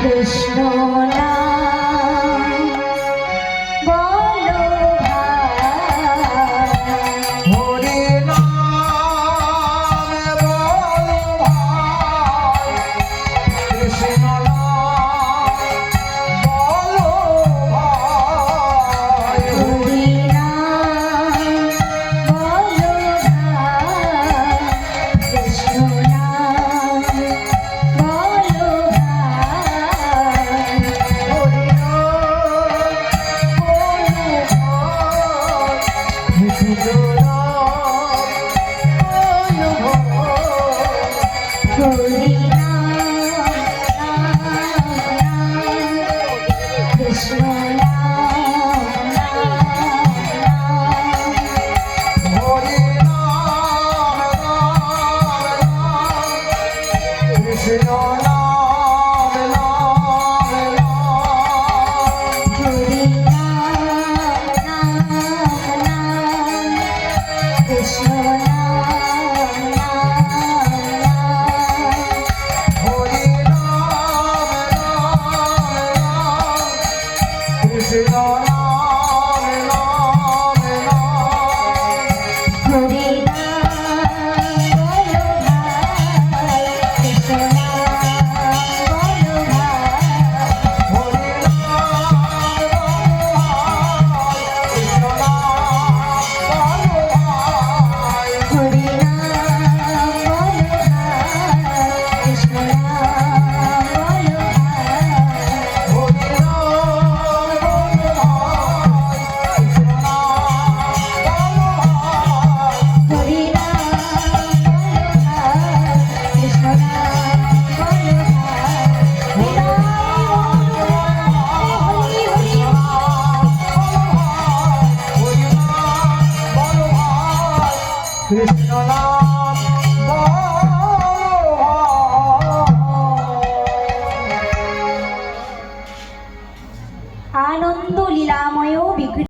কৃষ্ণ কৃষ্ণ হরি নাম আনন্দ লীলাময় বিকৃত।